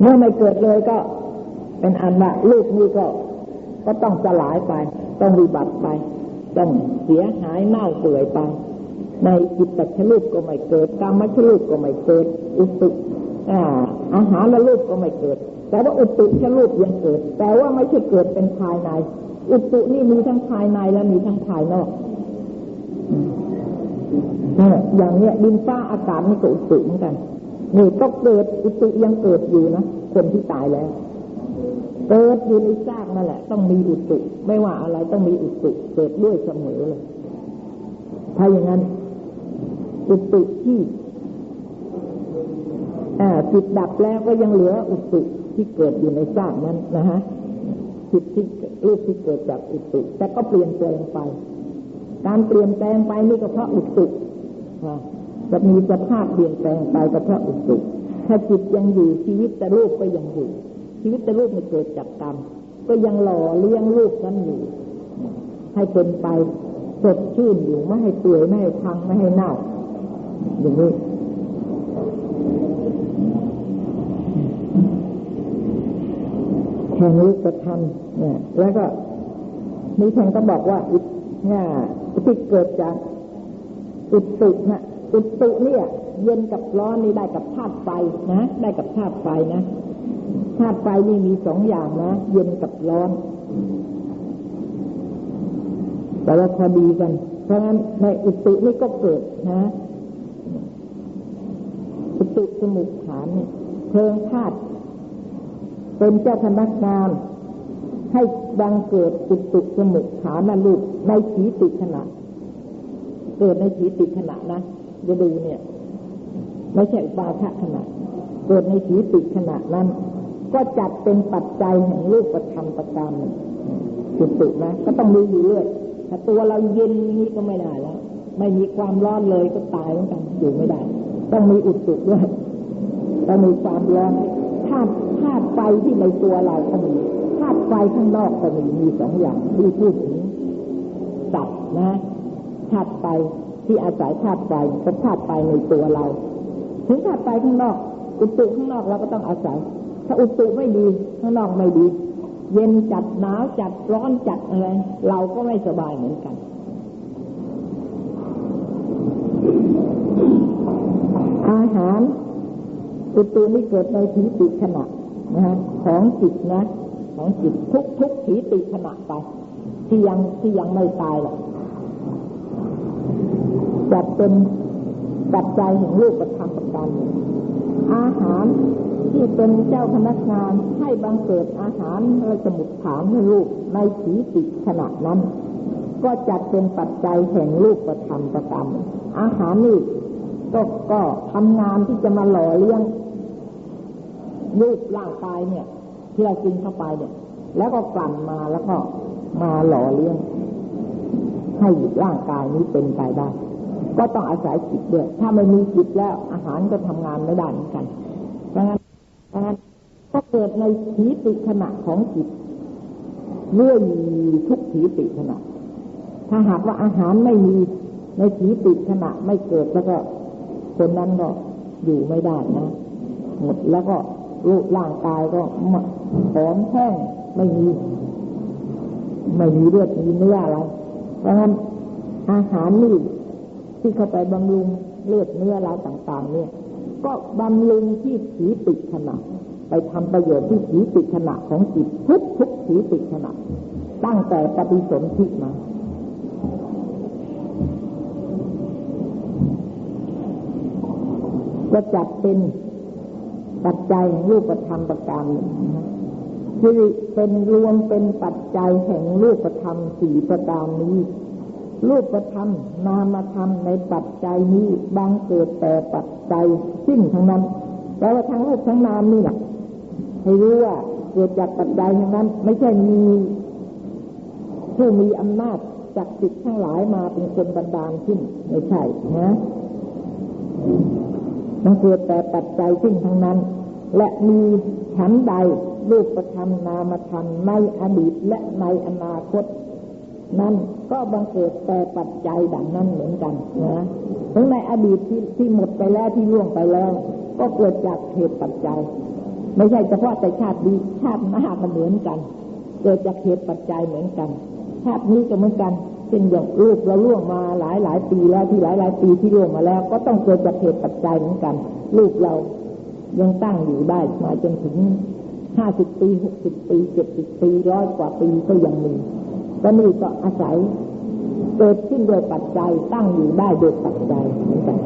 เมื่อไม่เกิดเลยก็ เป็นอันว่าลูกนี้ก็ ก็ต้องสลายไป ต้องวิบัติไป ต้องเสียหายเน่าเปื่อยไป ในจิตตชลูกก็ไม่เกิดกรรมชลูกก็ไม่เกิด อุตุอาหารละลูกก็ไม่เกิด แต่ว่าอุตุชลูกยังเกิด แต่ว่าไม่ใช่เกิดเป็นภายใน อุตุนี่มีทั้งภายในและมีทั้งภายนอกอย่างเนี้ยดินฟ้าอากาศนี่ก็อุตุเหมือนกัน นี่ก็เกิดอุตุยังเกิดอยู่นะคนที่ตายแล้ว เกิดอยู่ในซากนั่นแหละ ต้องมีอุตุ ไม่ว่าอะไรต้องมีอุตุเกิดด้วยเสมอเลยถ้าอย่างนั้น อุตุที่จิตดับแล้วก็ยังเหลืออุตุที่เกิดอยู่ในซากนั้นนะฮะจิตที่รูปที่เกิดจากอุตุแต่ก็เปลี่ยนแปลงไป การเปลี่ยนแปลงไปนี่ก็เพราะอุตุ จะมีสภาพเปลี่ยนแปลงไปก็เพราะอุตุถ้าจิตยังอยู่ชีวิตแต่รูปก็ยังอยู่ ชีวิตแต่รูปมันเกิดจากกรรม ก็ยังหล่อเลี้ยงรูปนั้นอยู่ ให้เป็นไปสดชื่นอยู่ไม่ให้เปื่อยไม่ให้พังไม่ให้เน่า อย่างนี้แค่นี้จะทำเนี่ย แล้วก็มีท่านก็บอกว่าอิเนี่ยที่เกิดจากอุตุนะ อุตุเนี่ยเย็นกับร้อนนี่ได้กับธาตุไฟนะ ได้กับธาตุไฟนะธาตุไฟนี่มีสองอย่างนะเย็นกับร้อน แต่ว่าพอดีกัน เพราะงั้นในอุตุนี่ก็เกิดนะอุตุสมุขฐานเนี่ยเพลิงธาตุเป็นเจ้าพนักงานให้ดังเกิดอุตุสมุขฐานนะลูกในขีติขณะ เกิดในขีติขณะนะ จะดูเนี่ย ไม่ใช่อุปาทขณะเกิดในขีติขณะนั้น ก็จัดเป็นปัจจัยแห่งรูปธรรมประการจุตุนะ ก็ต้องมีอยู่เรื่อยถ้าตัวเราเย็นนี้ก็ไม่ได้แล้ว ไม่มีความร้อนเลยก็ตายเหมือนกันอยู่ไม่ได้ ต้องมีอุดตุด้วยต้องมีความร้อนธาตุธาตุไฟที่ในตัวเราก็มีธาตุไฟข้างนอกก็มีมีสองอย่างที่พูดถึงสัตว์นะธาตุไฟ ที่อาศัยธาตุไฟกับธาตุไฟในตัวเรา ถึงธาตุไฟข้างนอก อุตุข้างนอกเราก็ต้องอาศัย ถ้าอุตุไม่ดีข้างนอกไม่ดี เย็นจัดหนาวจัดร้อนจัดอะไรเราก็ไม่สบายเหมือนกันอาหารอุตุนี้เกิดในถีติขณะนะฮะของจิตนะ ของจิตทุกทุกถีติขณะไป ที่ยังที่ยังไม่ตายหรอก จะเป็นปัจจัยแห่งรูปธรรมประการอาหารที่เป็นเจ้าพนักงานให้บังเกิดอาหารและสมุดฐานให้ลูกในขีติขณะนั้น ก็จัดเป็นปัจจัยแห่งรูปประธรรมประกรรอาหารนี่ก็ก็ทำงานที่จะมาหล่อเลี้ยงรูปร่างกายเนี่ย ที่เรากินเข้าไปเนี่ย แล้วก็กลั่นมาแล้วก็มาหล่อเลี้ยง ให้ร่างกายนี้เป็นไปได้ ก็ต้องอาศัยจิตด้วย ถ้าไม่มีจิตแล้วอาหารก็ทำงานไม่ได้เหมือนกันเพราะงั้นการก็เกิดในขีติขณะของจิตเรื่อยทุกขีติขณะ ถ้าหากว่าอาหารไม่มีในขีติขณะไม่เกิดแล้วก็คนนั้นก็อยู่ไม่ได้นะหมดแล้วก็รูปร่างกายก็ผอมแห้งไม่มี ไม่มีเลือดมีเนื้ออะไรเพราะงั้นอาหารนี่ ที่เข้าไปบำรุงเลือดเนื้อเราต่าง ๆ เนี่ย ก็บำรุงที่สีติขณะ ไปทำประโยชน์ที่สีติขณะของจิตทุกทุกสีติขณะ ตั้งแต่ปฏิสนธิมาก็จัดเป็นปัจจัยแห่งรูปธรรมประการหนึ่งคือเป็นรวมเป็นปัจจัยแห่งรูปธรรมสี่ประการนี้ รูปธรรมนามธรรมในปัจจัยนี้บางเกิดแต่ปัจจัยสิ้นทั้งนั้นแปลว่าทั้งรูปทั้งนามนี่แหละให้รู้ว่าเกิดจากปัจจัยทั้งนั้น ไม่ใช่มีผู้มีอำนาจจากจิตทั้งหลายมาเป็นคนบันดาลขึ้นไม่ใช่นะมันเกิดแต่ปัจจัยสิ้นทั้งนั้น และมีฉันใดรูปธรรมนามธรรมในอดีตและในอนาคต นั่น ก็บังเกิดแต่ปัจจัยดังนั้นเหมือนกันนะทั้งในอดีตที่ที่หมดไปแล้วที่ล่วงไปแล้ว ก็เกิดจากเหตุปัจจัย ไม่ใช่เฉพาะแต่ชาติดีชาติหน้าก็เหมือนกัน เกิดจากเหตุปัจจัยเหมือนกัน ชาตินี้ก็เหมือนกันเป็นอย่างลูกเราล่วงมาหลายหลายปีแล้วที่หลายหลายปีที่ล่วงมาแล้ว ก็ต้องเกิดจากเหตุปัจจัยเหมือนกัน ลูกเรายังตั้งอยู่ได้มาจนถึงห้าสิบปีหกสิบปีเจ็ดสิบปีร้อยกว่าปีก็ยังมี ก็นี่ก็อาศัยเกิดขึ้นโดยปัจจัยตั้งอยู่ได้โดยปัจจัยเหมือนกัน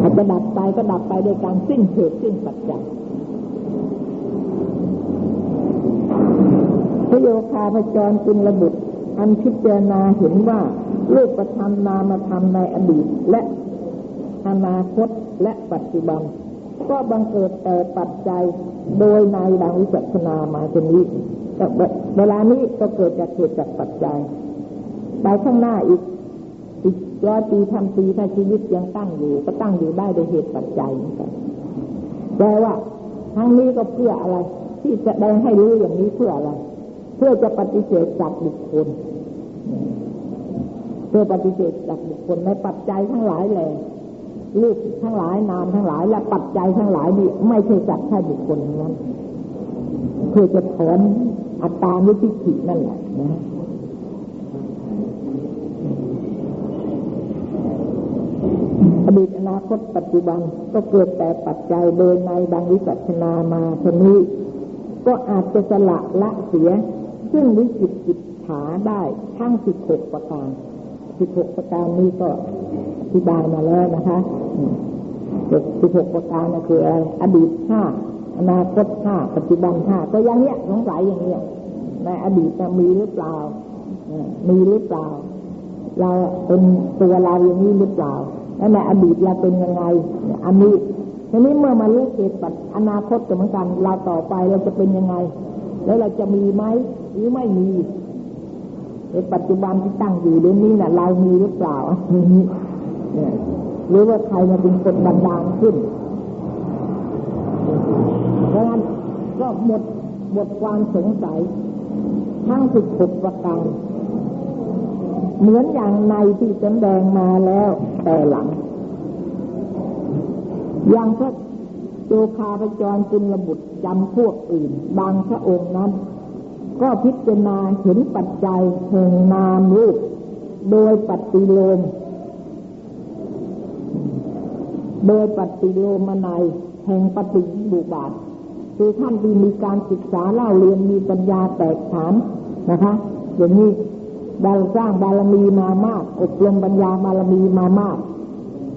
อาจจะดับไปก็ดับไปโดยการสิ้นเหตุสิ้นปัจจัยพระโยคาพจรจึงระบุอันพิจารณาเห็นว่ารูปธรรมนามธรรมในอดีตและอนาคตและปัจจุบัน ก็บังเกิดแต่ปัจจัยโดยในดังวิจัชนามาจนนี้ เวลานี้ก็เกิดจากเหตุจากปัจจัยไปข้างหน้าอีก อีกร้อยปีทำปีถ้าชีวิตยังตั้งอยู่ ก็ตั้งอยู่ได้โดยเหตุปัจจัยเหมือนกันแต่ว่าทั้งนี้ก็เพื่ออะไร ที่จะได้ให้รู้อย่างนี้เพื่ออะไร เพื่อจะปฏิเสธจากบุคคลเพื่อปฏิเสธจากบุคคลในปัจจัยทั้งหลายแหละลูกทั้งหลายนามทั้งหลาย และปัจจัยทั้งหลายนี่ไม่ใช่จัดใช่บุคคลนั้น เพื่อจะถอนอัตตานุทิฏฐินั่นแหละนะอดีตอนาคตปัจจุบันก็เกิดแต่ปัจจัยโดยในดังวิจัชนามาทนี้ ก็อาจจะสละละเสีย ซึ่งวิจิตจิตถาได้ทั้งสิบหกประการสิบหกประการนี้ก็อธิบายมาแล้วนะคะสิบหกประการนะคืออะไรอดีตห้า อนาคตห้าปัจจุบันห้าก็อย่างเนี้ยสงสัยอย่างเนี้ยในอดีตมีหรือเปล่ามีหรือเปล่า เราเป็นตัวเราอย่างนี้หรือเปล่าแล้วในอดีตเราเป็นยังไง อันนี้ทีนี้เมื่อมารู้เหตุปัจอนาคตเหมือนกันเราต่อไปเราจะเป็นยังไง แล้วเราจะมีไหมหรือไม่มีในปัจจุบันที่ตั้งอยู่เดี๋ยวนี้นะ่ะ เรามีหรือเปล่านี้หรือว่าใครมาเป็นคนบันดาลขึ้น เพราะงั้นก็หมดหมดความสงสัย ทั้งสิบหกประการเหมือนอย่างในที่แดงมาแล้วแต่หลัง อย่างพระโจคาพจรจุลบุตรจำพวกอื่น บางพระองค์นั้น ก็พิจารณาเห็นปัจจัยแห่งนามรูป โดยปฏิโลม โดยปฏิโลมในแห่งปฏิบุบาท คือท่านที่มีการศึกษาเล่าเรียนมีปัญญาแตกฉานนะคะอย่างนี้บารสร้างบารมีมามาก อบรมปัญญาบารมีมามาก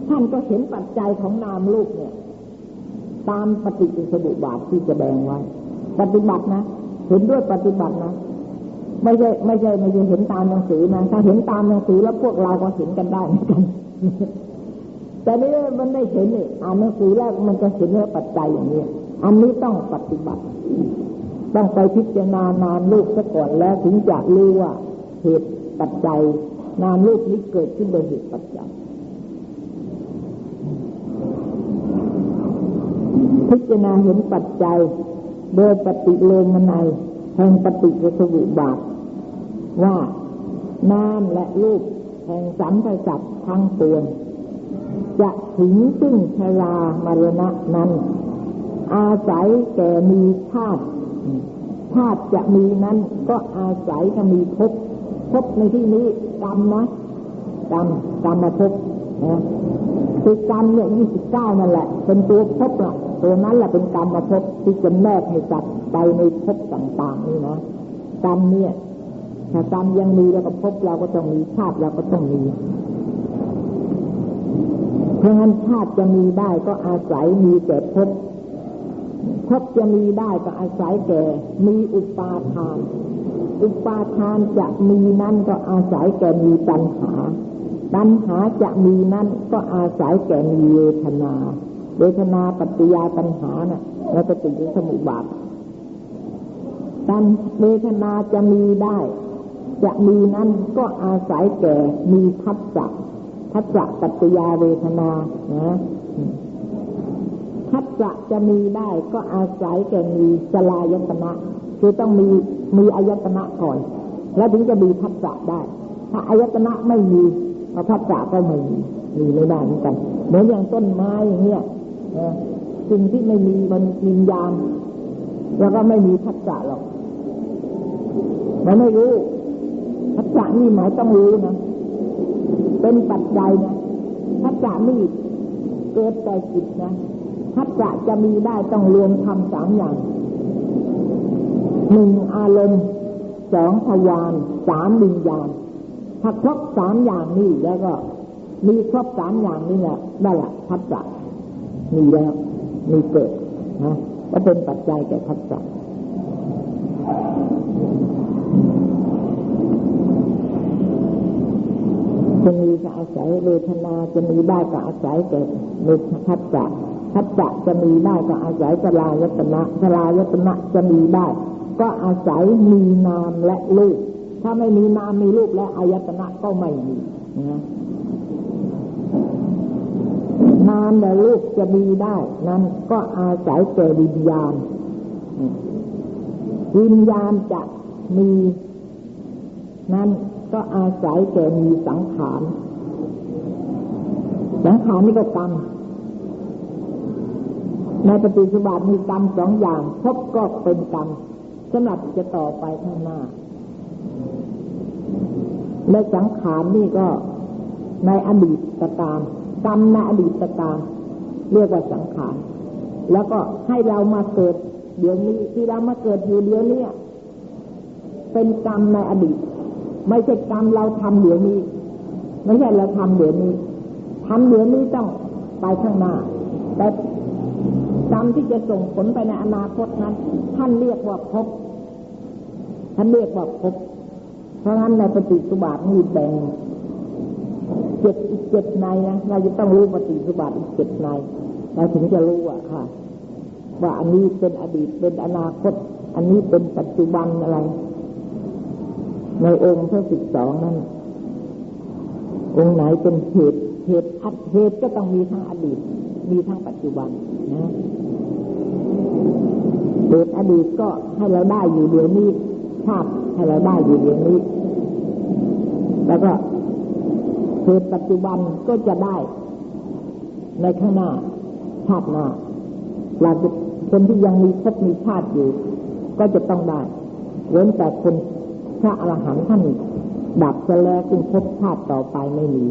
ท่านก็เห็นปัจจัยของนามลูกเนี่ย ตามปฏิจจสมุปบาทที่จะแสดงไว้ ปฏิบัตินะ เห็นด้วยปฏิบัตินะ ไม่ใช่ไม่ใช่ไม่ใช่เห็นตามหนังสือนะถ้าเห็นตามหนังสือแล้วพวกเราก็เห็นกันได้เหมือนกันแต่นี่มันไม่เห็นนี่อ่านหนังสือแล้วมันจะเห็นว่าปัจจัยอย่างนี้ อันนี้ต้องปฏิบัติ ต้องไปพิจารณานามลูกซะก่อนแล้วถึงจะรู้ว่าเหตุปัจจัย นามรูปนี้เกิดขึ้นโดยเหตุปัจจัยพิจารณาเห็นปัจจัย โดยปฏิโลมนัยแห่งปฏิจสวุบาทว่านามและรูปแห่งสัมผัสทั้งปวงจะถึงซึ่งชรามรณะนั้น อาศัยแก่มีธาตุธาตุจะมีนั้น ก็อาศัยจะมีภพภพในที่นี้กรรมนะกรรมกรรมภพนะคือกรรมเนี่ยยี่สิบเก้านั่นแหละ เป็นตัวภพละตัวนั้นแหละเป็นกรรมภพที่จะแนกให้จัดไปในภพต่างๆนี่นะกรรมเนี่ยถ้ากรรมยังมีแล้วก็ภพเราก็ต้องมีชาติเราก็ต้องมีเพราะงั้นชาติจะมีได้ก็อาศัยมีแต่ภพ ภพจะมีได้ก็อาศัยแก่ มีอุปาทาน อุปาทานจะมีนั่นก็อาศัยแก่มีตัณหา ตัณหาจะมีนั่นก็อาศัยแก่มีเวทนาเวทนาปัจจยาตัณหานะ่ะแล้วก็ติดสมุบาทตัณเวทนาจะมีได้ จะมีนั่นก็อาศัยแก่มีทัศจะทัศจะปัจจยาเวทนานะ ทัศจะจะมีได้ก็อาศัยแก่มีสลายตนะคือต้องมีมีอายตนะก่อน แล้วถึงจะมีทัศจะได้ ถ้าอายตนะไม่มีทัศจะก็ไม่มีมีไม่ได้เหมือนกันเหมือนอย่างต้นไม้อย่างเงี้ยสิ่งที่ไม่มีมันวิญญาณแล้วก็ไม่มีทัศจะหรอกมันไม่รู้ทัศจะนี่หมายต้องรู้นะเป็นปัจจัยนะทัศจะนี่เกิดแต่จิตนะ ทัศจะจะมีได้ต้องรวมทำสามอย่างหนึ่งอารมณ์สองทวารสามวิญญาณถ้าครบสามอย่างนี้แล้วก็ มีครบสามอย่างนี้แหละได้ละทัศจะมีแล้วมีเกิดนะก็เป็นปัจจัยแก่ทัศจะจะมีก็อาศัยเวทนาจะมีได้ก็อาศัยแก่เวททัศจะ ทัศจะจะมีได้ก็อาศัยสลายตนะสลายตนะจะมีได้ ก็อาศัยมีนามและรูป ถ้าไม่มีนามมีรูปและอายตนะก็ไม่มีนะนามและรูปจะมีได้ นั้นก็อาศัยแก่วิญญาณวิญญาณจะมี นั้นก็อาศัยแก่มีสังขาร สังขารนี่ก็กรรม ในปฏิสุบัติมีกรรมสองอย่างพบก็เป็นกรรมสำหรับจะต่อไปข้างหน้า และสังขารนี่ก็ในอดีตการกรรมในอดีตการเรียกว่าสังขาร แล้วก็ให้เรามาเกิดเดี๋ยวนี้ที่เรามาเกิดอยู่เดี๋ยวนี้เป็นกรรมในอดีต ไม่ใช่กรรมเราทำเดี๋ยวนี้ ไม่ใช่เราทำเดี๋ยวนี้ทำเดี๋ยวนี้ต้องไปข้างหน้า แต่ กรรมที่จะส่งผลไปในอนาคตนั้น ท่านเรียกว่าภพท่านเรียกว่าภพเพราะงั้นในปฏิสุบาทมีแบ่งเจ็ดอีกเจ็ดในนะเราจะต้องรู้ปฏิสุบาทอีกเจ็ดในเราถึงจะรู้อะค่ะ ว่าอันนี้เป็นอดีตเป็นอนาคต อันนี้เป็นปัจจุบันอะไร ในองค์พระสิบสองนั้นองค์ไหนเป็นเหตุเหตุอัดเหตุก็ต้องมีทั้งอดีต มีทั้งปัจจุบันนะ เหตุอดีตก็ให้เราได้อยู่เดี๋ยวนี้ชาติให้เราได้อยู่เดี๋ยวนี้ แล้วก็เหตุปัจจุบันก็จะได้ ในข้างหน้าชาติหน้าเราจะคนที่ยังมีภพมีชาติอยู่ ก็จะต้องได้เว้นแต่คนพระอรหันต์ท่านดับจะแล้วจึงพบชาติต่อไปไม่มี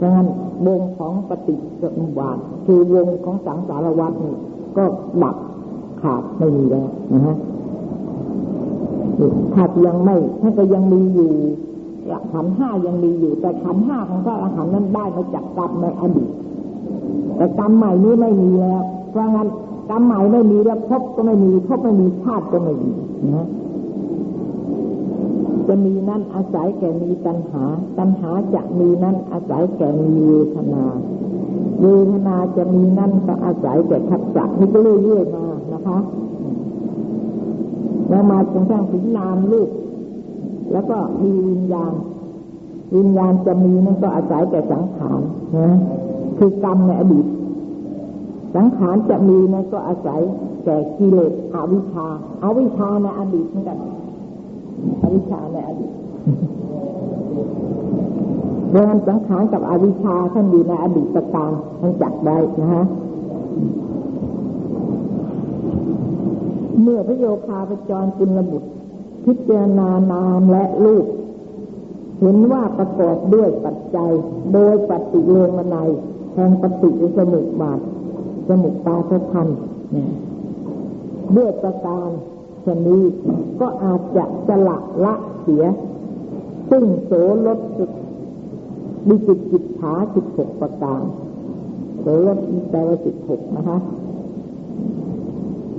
ดังนั้นวงของปฏิจจบาทคือวงของสังสารวัฏนี่ก็ดับ ขาดไม่มีแล้วนะฮะถ้ายังไม่ถ้าก็ยังมีอยู่ขันห้ายังมีอยู่ แต่ขันห้าของพระอรหันต์นั้นได้มาจากกรรมในอดีตแต่กรรมใหม่นี้ไม่มีแล้ว เพราะงั้นกรรมใหม่ไม่มีแล้วพบก็ไม่มีพบไม่มีชาติก็ไม่มีนะจะมีนั้นอาศัยแก่มีตัณหา ตัณหาจะมีนั้นอาศัยแก่มีเวทนา เวทนาจะมีนั่นก็อาศัยแก่ทัศจะนี่ก็เรื่อยๆมา นะคะแล้วมาจนกระทั่งถึงนามลูก แล้วก็มีวิญญาณ วิญญาณจะมีนั่นก็อาศัยแก่สังขารนะคือกรรมในอดีต สังขารจะมีนั่นก็อาศัยแก่กิเลสอวิชชาอาวิชชาในอดีตเหมือนกันอวิชชาในอดีตเรื่องสังขารกับอวิชชาท่านอยู่ในอดีตการท่านจัดได้นะฮะ เมื่อพระโยคาพจรกุลบุตร พิจารณานามและรูปเห็นว่าประกอบด้วยปัจจัย โดยปฏิโลมนัยแห่งปฏิสมุปบาทสมุปปาทพันเนี่ยด้วยประการชนี้ก็อาจจะสละละเสีย ซึ่งโสลดดิจิตจิตฐาสิบหกประการโสลดแปลว่าสิบหกนะคะ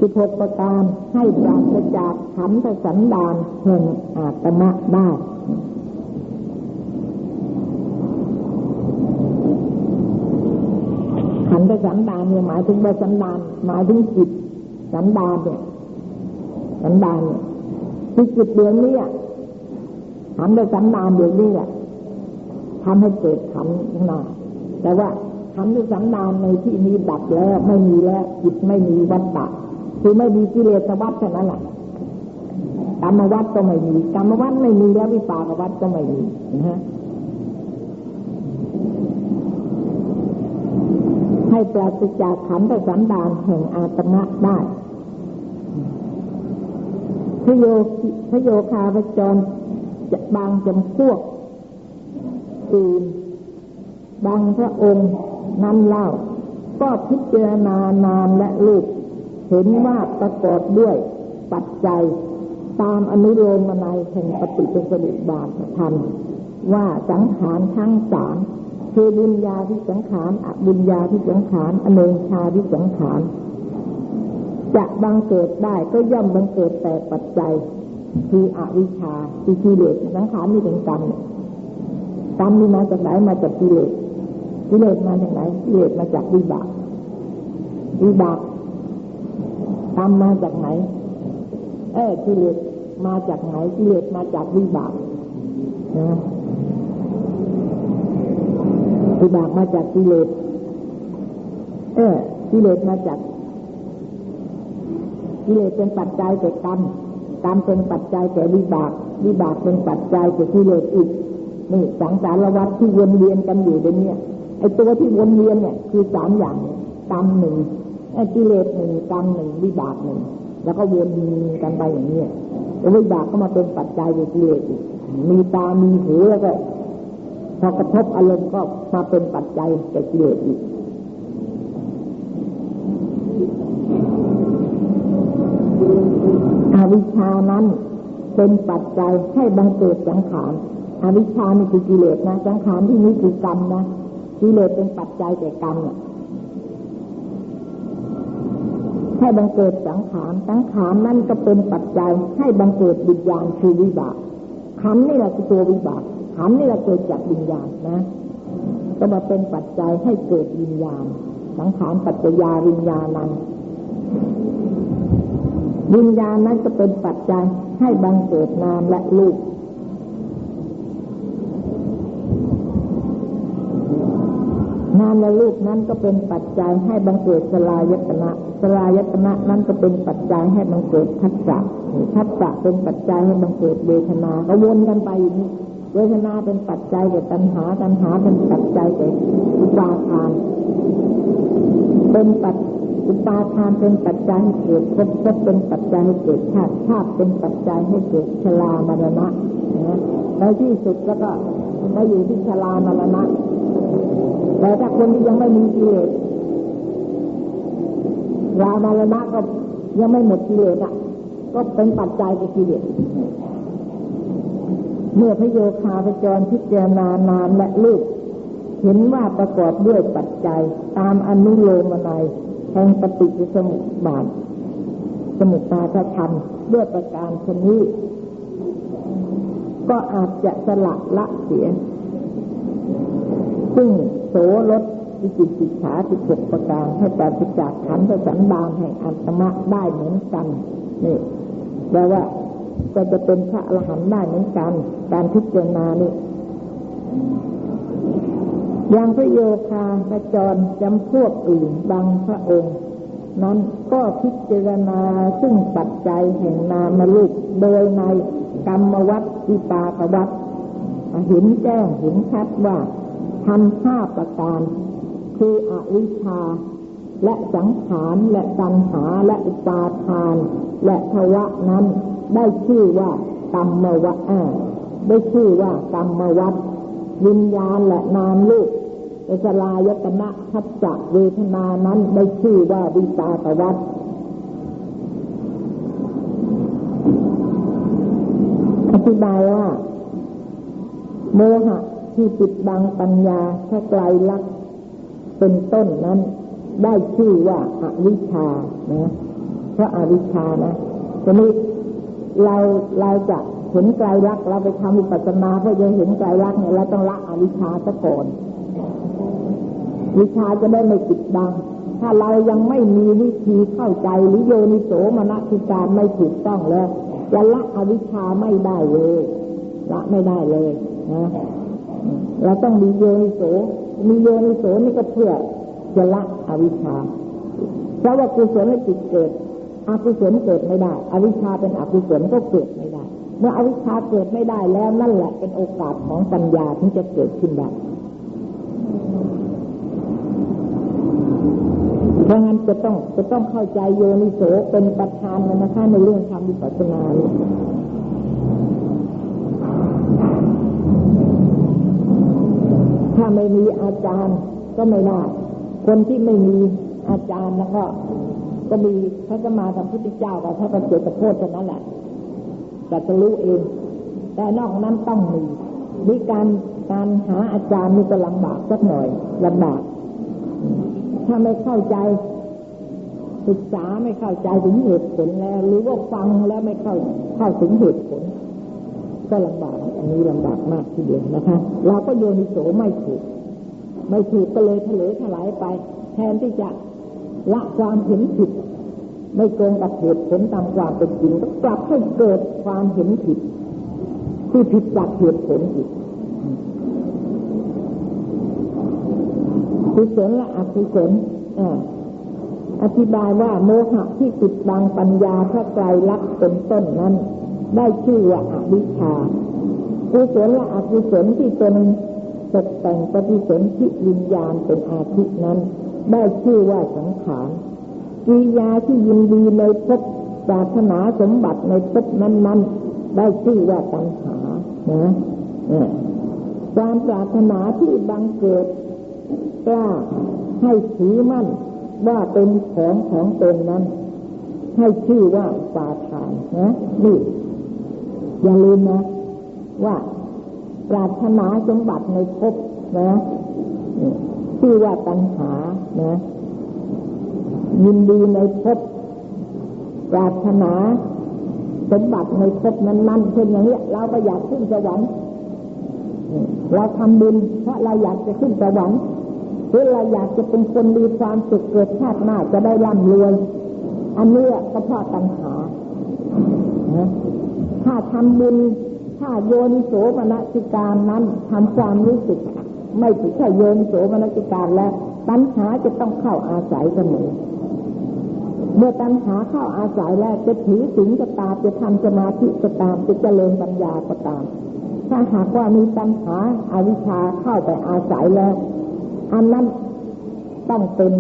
สิบหกประการให้ปราศจากขันธสันดานแห่งอาตมะได้ขันธสันดานเนี่ยหมายถึงว่าสันดานหมายถึงจิตสันดานเนี่ยสันดานเนี่ยคือจิตเดือนนี้ทำด้วยสันดานเดือนนี้แหละทำให้เกิดขันขึ้นมาแต่ว่าทำด้วยสันดานในที่นี้ดับแล้วไม่มีแล้วจิตไม่มีวัฏฏะ คือไม่มีกิเลสวัฏเท่านั้นแหละกรรมวัฏก็ไม่มีกรรมวัฏไม่มีแล้ววิปากวัฏก็ไม่มีนะฮะให้ปราศจากขันธ์สันดานแห่งอาตนะได้พระโยพระโยคาพจรจะบางจำพวกอื่นบางพระองค์นั้นเล่า ก็พิจารณานามและรูป เห็นว่าประกอบด้วยปัจจัยตามอนุโลมในแห่งปฏิจจสมุปบาทธรรมว่าสังขารทั้งสามคือบุญญาที่สังขารอบุญญาที่สังขารอเนชาที่สังขารจะบังเกิดได้ก็ย่อมบังเกิดแต่ปัจจัย คืออวิชชาคือกิเลสสังขารนี่เป็นกรรมกรรมนี่มาจากไหนมาจากกิเลสกิเลสมาจากไหนกิเลสมาจากวิบากวิบาก กรรมมาจากไหน เออกิเลสมาจากไหนกิเลสมาจากวิบากนะวิบากมาจากกิเลสเออกิเลสมาจากกิเลสเป็นปัจจัยแก่กรรมกรรมเป็นปัจจัยแก่วิบากวิบากเป็นปัจจัยแก่กิเลสอีกนี่สังสารวัฏที่วนเวียนกันอยู่เดี๋ยวนี้ไอ้ตัวที่วนเวียนเนี่ยคือสามอย่างกรรมหนึ่ง กิเลสหนึ่งกรรมหนึ่งวิบากหนึ่งแล้วก็วนกันไปอย่างนี้วิบากก็มาเป็นปัจจัยแก่กิเลสอีกมีตา มีหูแล้วก็พอกระทบอารมณ์ก็มาเป็นปัจจัยแก่กิเลสอีกอวิชานั้นเป็นปัจจัยให้บังเกิดสังขารอวิชานี่คือกิเลสนะ สังขารที่นี้คือกรรมนะกิเลสเป็นปัจจัยแก่กรรมเนี่ย ให้บังเกิดสังขารสังขารนั่นก็เป็นปัจจัยให้บังเกิดวิญญาณคือวิบากขันนี่แหละคือตัววิบากขันนี่แหละเกิดจากวิญญาณนะก็มาเป็นปัจจัยให้เกิดวิญญาณ สังขารปัจจยาวิญญาณนั้นวิญญาณนั้นจะเป็นปัจจัยให้บังเกิดนามและลูก นามและลูกนั้นก็เป็นปัจจัยให้บังเกิดสลายตนะสลายตนะนั้นก็เป็นปัจจัยให้บังเกิดทัศะทัศะเป็นปัจจัยให้บังเกิดเวทนาก็วนกันไปอย่างนี้เวทนาเป็นปัจจัยแก่ตัณหา ตัณหาเป็นปัจจัยแก่อุปาทาน เป็นปัจอุปาทานเป็นปัจจัยให้เกิดภพภพเป็นปัจจัยให้เกิดชาติชาติเป็นปัจจัยให้เกิดชรามรณะนะแล้วที่สุดแล้วก็มาอยู่ที่ชรามรณะ แต่ถ้าคนที่ยังไม่มีกิเลสรามารณะก็ยังไม่หมดกิเลสอะ ก็เป็นปัจจัยกับกิเลสเมื่อพระโยคาพจรพิจารณานามและลูกเห็นว่าประกอบด้วยปัจจัยตามอนุโลมนัยแห่งปฏิจจสมุปบาท สมุปบาทธรรมด้วยประการชนี้ ก็อาจจะสละละเสีย ซึ่งโสรถวิจิติฉาสิบหกประการให้ปราศจากขันธ์สันดานแห่งอัตมะได้เหมือนกันนี่แปลว่าก็จะเป็นพระอรหันต์ได้เหมือนกัน การพิจารณานี่อย่างพระโยคาพระจรจำพวกอื่นบางพระองค์ นั้นก็พิจารณาซึ่งปัจจัยแห่งนามลูกโดยในกรรมวัตติปาตวัตเห็นแจ้งเห็นชัดว่า ทำห้าประการ คืออวิชชา และสังขารและตัณหาและอุปาทาน และภวะนั้นได้ชื่อว่ากรรมวัฏได้ชื่อว่ากรรมวัฏวิญญาณและนามลูกในสลายตนะทัศจเวทนานั้นได้ชื่อว่าวิตาตวัฏอธิบายว่าโมหะ ที่ปิดบังปัญญาถ้าไกลลักเป็นต้นนั้น ได้ชื่อว่าอาวิชชานะเพราะอาวิชชานะทีนี้เราเราจะเห็นไกลรักเราไปทำวิปัสสนาเพื่อจะเห็นไกลรักเนี่ยเราต้องละอวิชชาซะก่อนวิชาจะได้ไม่ติดดัง ถ้าเรายังไม่มีวิธีเข้าใจหรือโยนิโสมนสิการไม่ถูกต้องแล้วจะละอวิชชาไม่ได้เลยละไม่ได้เลยนะ เราต้องมีโยนิโส มีโยนิโสนี่ก็เพื่อจะละอวิชชา เพราะว่ากุศลให้จิตเกิด อกุศลเกิดไม่ได้ อวิชชาเป็นอกุศลก็เกิดไม่ได้ เมื่ออวิชชาเกิดไม่ได้แล้วนั่นแหละเป็นโอกาสของปัญญาที่จะเกิดขึ้นได้ราะงั้นจะต้องจะต้องเข้าใจโยนิโสเป็นประธานนะคะในเรื่องทำวิปัสสนา ถ้าไม่มีอาจารย์ก็ไม่ได้ คนที่ไม่มีอาจารย์แล้วก็ ก็มีพระสมมาสัมพุทธเจ้ากับพระประเจตโพธิเท่านั้นแหละแต่จะรู้เอง แต่นอกนั้นต้องมีมีการการหาอาจารย์นี่ก็ลำบากสักหน่อยลำบาก ถ้าไม่เข้าใจศึกษาไม่เข้าใจถึงเหตุผลแล้ว หรือว่าฟังแล้วไม่เข้าเข้าถึงเหตุผล ก็ลำบากอันนี้ลำบากมากทีเดียวนะคะเราก็โยนิโสไม่ถูก ไม่ถูกก็เลยทะเลถลายไป แทนที่จะละความเห็นผิด ไม่ตรงกับเหตุผลตามความเป็นจริงก็กลับให้เกิดความเห็นผิด ที่ผิดจากเหตุผลอีกกุศลและอกุศลอธิบายว่าโมหะที่ปิดบังปัญญาพระไตรลักษณ์เป็นต้นนั้น ได้ชื่อว่าอวิชชากุศลและอกุศลที่เป็นตกแต่งปฏิสนธิวิญญาณเป็นอาทินั้น ได้ชื่อว่าสังขารกิยาที่ยินดีในภพศาสนาสมบัติในภพนั้นๆ ได้ชื่อว่าตัณหานะความปรารถนาที่บังเกิดกล้าให้ถือมั่นว่าเป็นของของตนนั้น ให้ชื่อว่าปาทานนะนี่ อย่าลืมนะว่าปรารถนาสมบัติในภพนะชื่อว่าตัณหานะยินดีในภพปรารถนาสมบัติในภพนั้นๆเช่นอย่างนี้เราก็อยากขึ้นสวรรค์เราทำบุญเพราะเราอยากจะขึ้นสวรรค์หรือเราอยากจะเป็นคนมีความสุขเกิดชาติหน้าจะได้ร่ำรวย อันนี้ก็เพราะตัณหาถ้า ทำบุญถ้าโยนโสมนสิการนั้นทำความรู้สึก ไม่ถึงแค่โยนโสมนสิการแล้วตัณหาจะต้องเข้าอาศัยเสมอเมื่อตัณหาเข้าอาศัยแล้วจะถือสิงก็ตามจะทำสมาธิก็ตามจะเจริญปัญญาก็ตาม ถ้าหากว่ามีตัณหาอาวิชชาเข้าไปอาศัยแล้ว อันนั้นต้องเป็น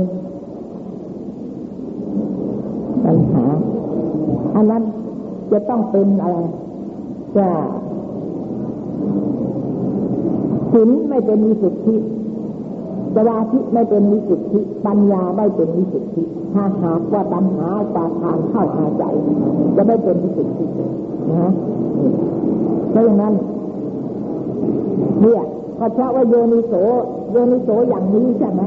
ปัญหา อันนั้นจะต้องเป็นอะไร จะศีลไม่เป็นวิสุทธิสมาธิไม่เป็นวิสุทธิ ปัญญาไม่เป็นวิสุทธิ ถ้าหากว่าปัญหาปาทานเข้าอาใจ จะไม่เป็นวิสุทธินะฮะเพราะฉะนั้น เนี่ยก็เพราะว่าโยนิโส โยนิโสอย่างนี้ใช่ไหม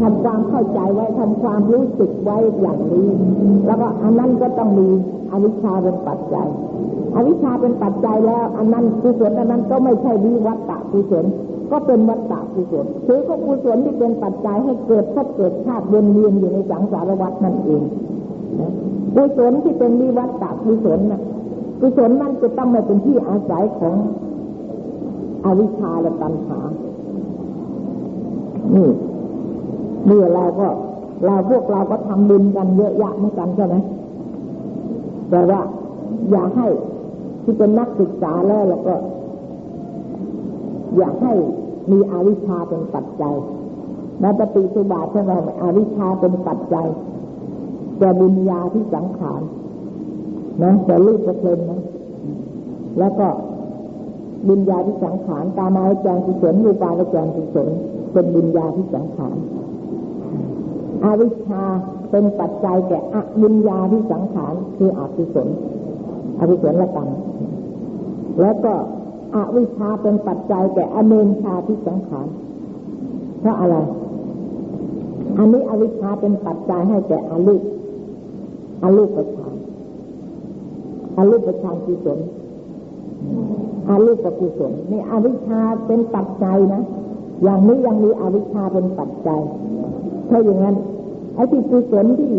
ทำความเข้าใจไว้ทำความรู้สึกไว้อย่างนี้ แล้วก็อันนั้นก็ต้องมีอวิชชาเป็นปัจจัย อวิชชาเป็นปัจจัยแล้ว อันนั้นกุศลอันนั้นก็ไม่ใช่วิวัตตะกุศลก็เป็นวัตตะกุศลคือก็กุศลที่เป็นปัจจัยให้เกิดพบเกิดชาติเวียนเวียนอยู่ในสังสารวัฏนั่นเองกุศลที่เป็นวิวัตตะกุศลน่ะกุศลนั่นจะต้องมาเป็นที่อาศัยของอวิชชาและตัณหา นี่เมื่อเราก็ เราพวกเราก็ทำบุญกันเยอะแยะเหมือนกันใช่ไหมแต่ว่าอย่าให้ ที่เป็นนักศึกษาแล้วแล้วก็ อย่าให้มีอวิชชาเป็นปัจจัยในปฏิสุบาทใช่ไหมอวิชชาเป็นปัจจัยแต่บุญญาที่สังขารนะแต่รูปเพลินนะแล้วก็บุญญาที่สังขารตามาแจงกุศลรูปาแจงกุศลเป็นบุญญาที่สังขารอาวิชชาเป็นปัจจัยแก่อบุญญาที่สังขารคืออกุศล อกุศลละกรรมแล้วก็อวิชชาเป็นปัจจัยแก่อเมนชาที่สังขารเพราะอะไร อันนี้อวิชชาเป็นปัจจัยให้แก่อลูกอลูกประชานอลูกประชานกุศลอารูปกุศลนี่อวิชชาเป็นปัจจัยนะ อย่างนี้ยังมีอวิชชาเป็นปัจจัยถ้าอย่างนั้นไอ้ที่กุศลที่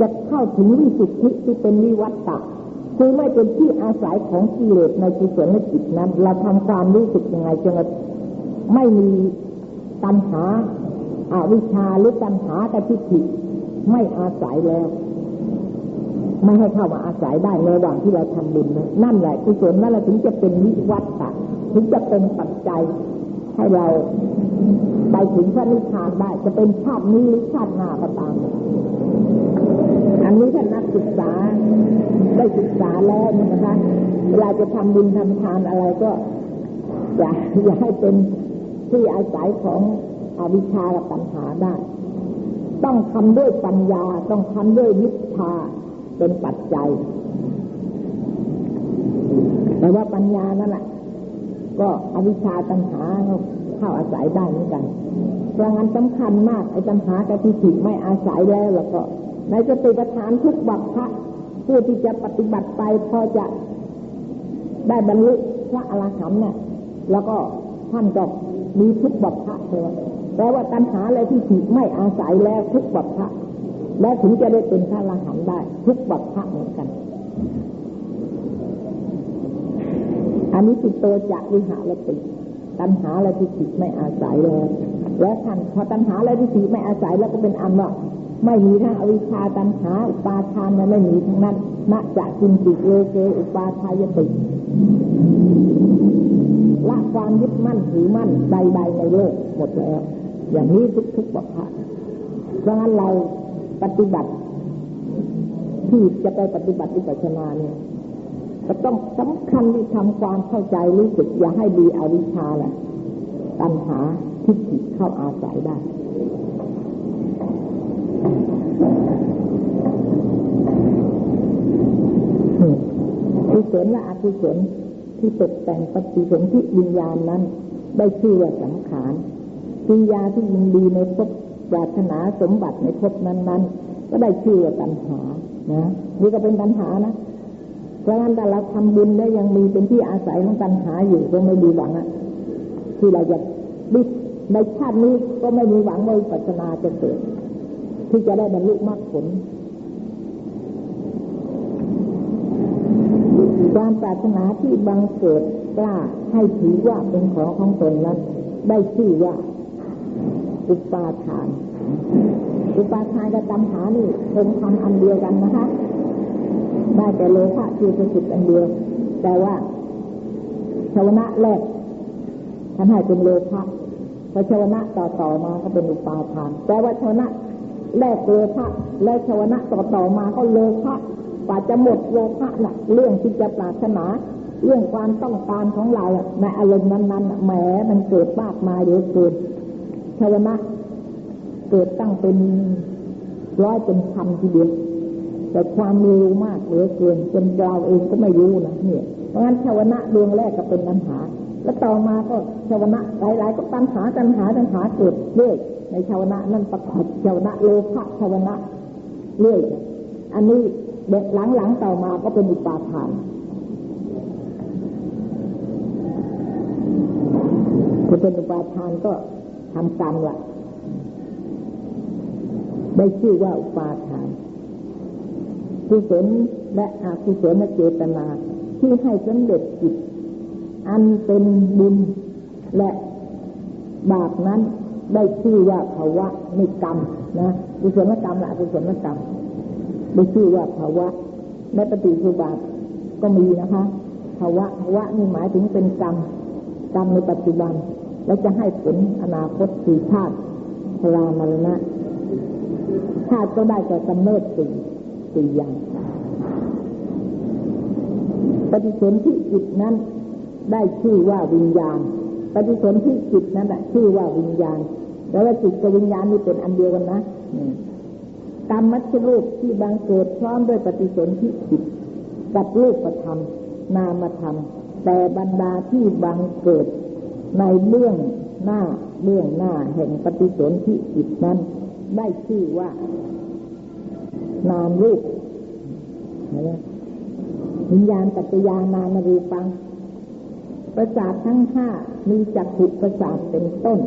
จะเข้าถึงวิสุทธิที่เป็นวิวัตตะ คือไม่เป็นที่อาศัยของกิเลสในกุศลจิตนั้น เราทำความรู้สึกยังไงจนไม่มีตัณหาอาวิชชาหรือตัณหากระทิฏฐิไม่อาศัยแล้ว ไม่ให้เข้ามาอาศัยได้ในระหว่างที่เราทำบุญนะนั่นแหละกุศลนั่นแหละถึงจะเป็นวิวัตตะถึงจะเป็นปัจจัยให้เราไปถึงพระนิพพานได้ จะเป็นชาตินี้หรือชาติหน้าก็ตาม อันนี้ท่านนักศึกษาได้ศึกษาแล้วนะคะเวลาจะทำบุญทำทานอะไรก็อย่าอย่าให้เป็นที่อาศัยของอวิชชาและปัญหาได้ ต้องทำด้วยปัญญาต้องทำด้วยวิชาเป็นปัจจัย แต่ว่าปัญญานั่นแหละก็อวิชชาตัญหาเข้าอาศัยได้เหมือนกันเพราะงั้นสำคัญมากไอ้ตัญหากับทิฏฐิไม่อาศัยแล้วแล้วก็ ในสติปัฏฐานทุกบัพพะผู้ที่จะปฏิบัติไปพอจะได้บรรลุพระอรหันต์เนี่ยแล้วก็ท่านก็มีทุกบัพพะเลยแปลว่าตัณหาอะไรที่ถิไม่อาศัยแล้วทุกบัพพะและถึงจะได้เป็นพระอรหันต์ได้ ทุกบัพพะเหมือนกัน อันนี้ติโตจักวิหารติตัณหาและทิฏฐิไม่อาศัยแล้วและท่านพอตัณหาและทิฏฐิไม่อาศัยแล้วก็เป็นอันว่า ไม่มีทั้งอวิชชาตัณหา อุปาทานไม่มีทั้งนั้นนัจะจินติโลเกอุปาทายติละความยึดมั่นถือมั่นใดๆในโลกหมดแล้ว อย่างนี้ทุกๆประกาเพราะงั้นเราปฏิบัติ ที่จะไปปฏิบัติวิปัสสนาเนี่ยก็ต้องสำคัญที่ทำความเข้าใจรู้สึก อย่าให้ดีอวิชชาแหละตัณหาทิฏฐิเข้าอาศัยได้ กุศลและอกุศลที่ตกแต่งปฏิสนธิวิญญาณนั้น ได้ชื่อว่าสังขารปิยาที่ยินดีในภพปรารถนาสมบัติในภพนั้น ๆ ก็ได้ชื่อว่าตัณหานะนี่ก็เป็นตัณหานะเพราะงั้นแต่เราทำบุญได้ยังมีเป็นที่อาศัยของตัณหาอยู่ก็ไม่ดีหวังอะที่เราจะดิในชาตินี้ก็ไม่มีหวังว่าปัจนาจะเกิด ที่จะได้บรรลุมรรคผล ความปรารถนาที่บังเกิดกล้าให้ถือว่าเป็นของของตนนั้น ได้ชื่อว่าอุปาทาน อุปาทานกับตัณหานี่คงทำอันเดียวกันนะคะ ได้แต่โลภะคือป็นสิทธิ์อันเดียว แต่ว่าชาวนะแรกท่านให้เป็นโลภะพอชาวนะต่อต่อมาก็เป็นอุปาทาน แต่ว่าชาวนะ แรกโลภะและชาวนะต่อต่อมาก็โลภะกว่าจะหมดโลภะน่ะ เรื่องที่จะปรารถนา เรื่องความต้องการของเราในอารมณ์นั้นๆแหมมันเกิดมากมายเยอะเกินชาวนะเกิดตั้งเป็นร้อยเป็นพันทีเดียวแต่ความเร็วมากเหลือเกินจนเราเองก็ไม่รู้นะเนี่ย เพราะงั้นชาวนะดวงแรกก็เป็นปัญหา แล้วต่อมาก็ชาวนะหลาย ๆ ก็ปัญหาปัญหาปัญหาเกิดเรื่อย ในชาวนะนั่นประกอบชาวนะโลภะชาวนะเรื่อยอันนี้เด็กหลังๆต่อมาก็เป็นอุปาทานจะเป็นอุปาทานก็ทำกรรมละได้ชื่อว่าอุปาทานกุศลและอกุศลเจตนาที่ให้สำเร็จจิตอันเป็นบุญและบาปนั้น ได้ชื่อว่าภาวะนิกรรมนะกุศลกรรมละกุศลกรรมได้ชื่อว่าภาวะในปฏิสุบาทก็มีนะคะภาวะภาวะนี่หมายถึงเป็นกรรมกรรมในปัจจุบัน และจะให้ผลอนาคตคือชาติพลามรณะชาติก็ได้แต่กำเนิดสิ่สี่อย่างปฏิสนธิจิตนั้นได้ชื่อว่าวิญญาณ ปฏิสนธิจิตนั้นแหละชื่อว่าวิญญาณ แล้วว่าจิตกับวิญญาณนี่เป็นอันเดียวกันนะกรรมมัชรูปที่บังเกิดพร้อมด้วยปฏิสนธิจิตกับรูปธรรม นามธรรม แต่บรรดาที่บังเกิดในเรื่องหน้าเรื่องหน้าแห่งปฏิสนธิจิตนั้น ได้ชื่อว่า นามรูปวิญญาณปัจจยานามรูปัง ประสาททั้งห้ามีจักขุประสาทเป็นต้น